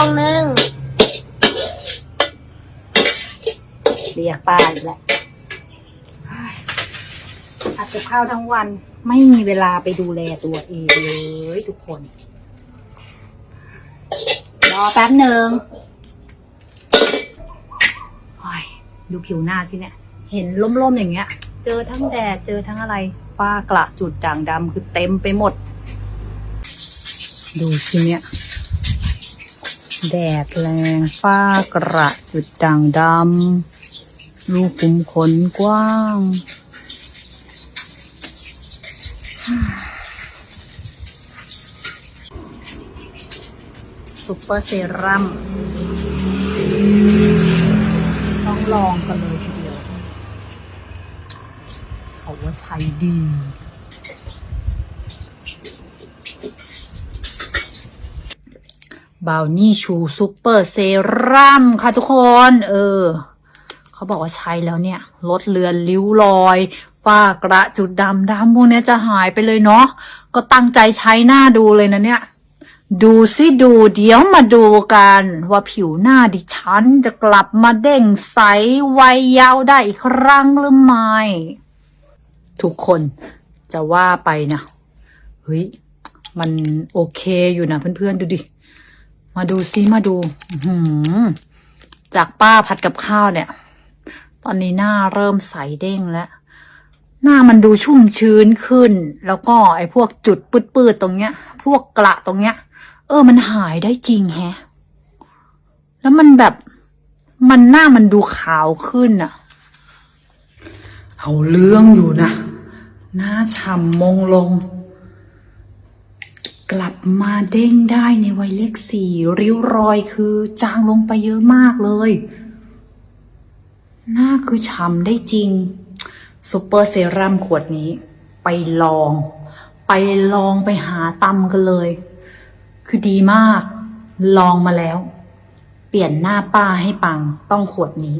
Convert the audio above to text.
องหนึ่งเรียกป้าอีกแล้วเฮ้ยผัดกับข้าวทั้งวัน ไม่มีเวลาไปดูแลตัวเองเลยทุกคน รอแป๊บหนึ่งดูผิวหน้าสิเนี่ย เห็นล่มๆอย่างเงี้ย เจอทั้งแดด เจอทั้งอะไร ป้ากระจุดด่างดำคือเต็มไปหมด ดูสิเนี่ย แดดแรงฝ้ากระจุดด่างดำลูกขุมขนกว้าง ซุปเปอร์เซรั่มต้องลองกันเลยทีเดียวเขาว่าใช้ดี บาวนี่ชูซูเปอร์เซรั่มค่ะทุกคน เออ เขาบอกว่าใช้แล้วเนี่ย ลดเลือนริ้วรอยฝ้ากระจุดดำดำพวกนี้จะหายไปเลยเนาะ ก็ตั้งใจใช้หน้าดูเลยนะเนี่ย ดูสิดูเดี๋ยวมาดูกัน ว่าผิวหน้าดิฉันจะกลับมาเด้งใสวัยยาวได้อีกครั้งหรือไม่ทุกคนจะว่าไปนะ เฮ้ย มันโอเคอยู่นะเพื่อนๆ ดูดิ มาดูซิมาดูหจากป้าผัดกับข้าวเนี่ย ตอนนี้หน้าเริ่มใสเด้งแล้ว หน้ามันดูชุ่มชื้นขึ้น แล้วก็ไอ้พวกจุดปืดๆตรงเนี้ย พวกกระตรงเนี้ย เออมันหายได้จริงแฮะ แล้วมันแบบมันหน้ามันดูขาวขึ้นอะเอาเรื่องอยู่นะ หน้าฉ่ำมงลง กลับมาเด้งได้ในวัยเลขสี่ริ้วรอยคือจางลงไปเยอะมากเลย หน้าคือฉ่ำได้จริงซูเปอร์เซรั่มขวดนี้ ไปลอง ไปลองไปหาตำกันเลย คือดีมาก ลองมาแล้ว เปลี่ยนหน้าป้าให้ปังต้องขวดนี้